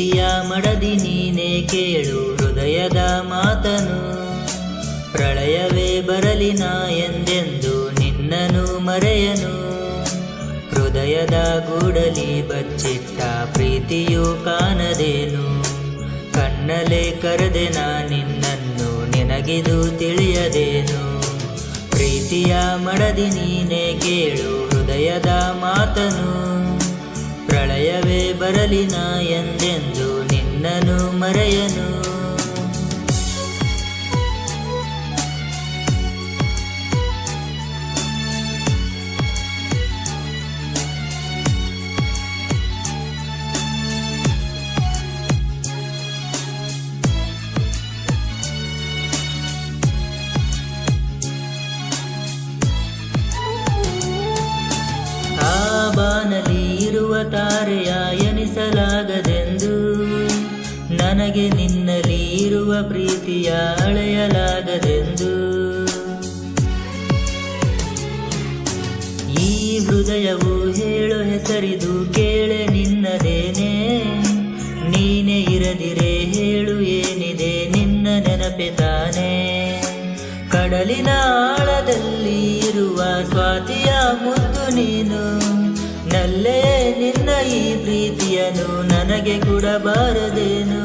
ಪ್ರೀತಿಯ ಮಡದಿ ನೀನೇ ಕೇಳು, ಹೃದಯದ ಮಾತನು. ಪ್ರಳಯವೇ ಬರಲಿ ನಾ ಎಂದೆಂದು ನಿನ್ನನು ಮರೆಯನು. ಹೃದಯದ ಗೂಡಲಿ ಬಚ್ಚಿಟ್ಟ ಪ್ರೀತಿಯು ಕಾಣದೇನು. ಕಣ್ಣಲೆ ಕರೆದೆ ನಾ ನಿನ್ನನ್ನು, ನಿನಗಿದು ತಿಳಿಯದೇನು. ಪ್ರೀತಿಯ ಮಡದಿ ನೀನೇ ಕೇಳು, ಹೃದಯದ ಮಾತನು. ಪ್ರಳಯವೇ ಬರಲಿನ ಎಂದೆಂದು ನಿನ್ನನು ಮರೆಯನು. ತಾರೆಯ ಎನಿಸಲಾಗದೆಂದು ನನಗೆ ನಿನ್ನಲ್ಲಿ ಇರುವ ಪ್ರೀತಿಯ ಅಳೆಯಲಾಗದೆಂದು. ಈ ಹೃದಯವು ಹೇಳು ಹೆಸರಿದು ಕೇಳೆ ನಿನ್ನದೇನೆ, ನೀನೇ ಇರದಿರೆ ಹೇಳು ಏನಿದೆ ನಿನ್ನ ನೆನಪೆ ತಾನೇ. ಕಡಲಿನ ಆಳದಲ್ಲಿ ಇರುವ ಸ್ವಾತಿಯ ಮುದ್ದು ನೀನು ನಲ್ಲೇ ನಿನ್ನ ಈ ಪ್ರೀತಿಯನ್ನು ನನಗೆ ಕೊಡಬಾರದೇನು?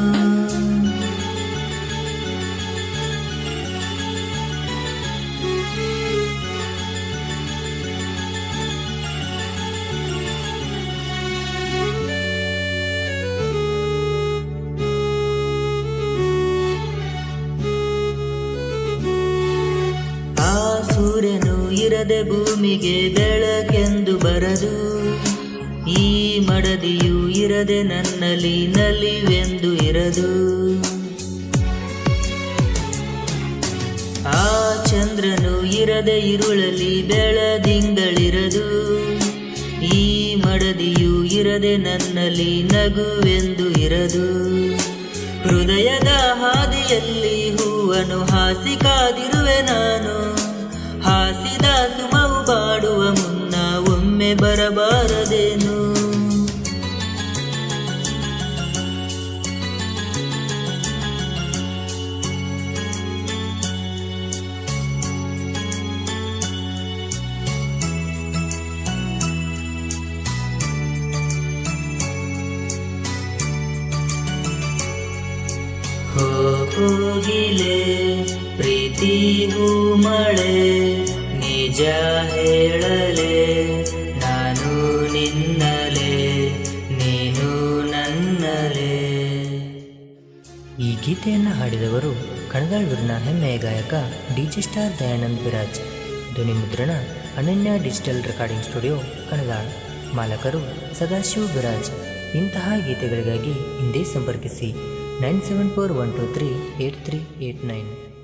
ಸೂರ್ಯನು ಇರದೆ ಭೂಮಿಗೆ ಬೆಳಕೆಂದು ಬರದು. ಈ ಮಡದಿಯು ಇರದೆ ನನ್ನಲ್ಲಿ ನಲಿವೆಂದು ಇರದು. ಆ ಚಂದ್ರನು ಇರದೆ ಇರುಳಲಿ ಬೆಳದಿಂಗಳಿರದು ಈ ಮಡದಿಯು ಇರದೆ ನನ್ನಲ್ಲಿ ನಗುವೆಂದು ಇರದು. ಹೃದಯದ ಹಾದಿಯಲ್ಲಿ ಹೂವನ್ನು ಹಾಸಿ ಕಾದಿರುವೆ ನಾನು. ಹಾಸಿದ ಮುನ್ನ ಒಮ್ಮೆ ಬರಬಾರದೇನು? ಪ್ರೀತಿ ಹೂ ಮಳೆ ನಿಜ ಹೇಳಲೆ. ಈ ಗೀತೆಯನ್ನು ಹಾಡಿದವರು ಕಣಗಾಳೂರಿನ ಹೆಮ್ಮೆಯ ಗಾಯಕ D G star Dayanand Biraj. ಧ್ವನಿ ಮುದ್ರಣ ಅನನ್ಯ ಡಿಜಿಟಲ್ ರೆಕಾರ್ಡಿಂಗ್ ಸ್ಟುಡಿಯೋ ಕಣದಾಳ್ ಮಾಲಕರು ಸದಾಶಿವ್ ಬಿರಾಜ್. ಇಂತಹ ಗೀತೆಗಳಿಗಾಗಿ ಹಿಂದೆ ಸಂಪರ್ಕಿಸಿ nine seven four one two three eight three eight nine.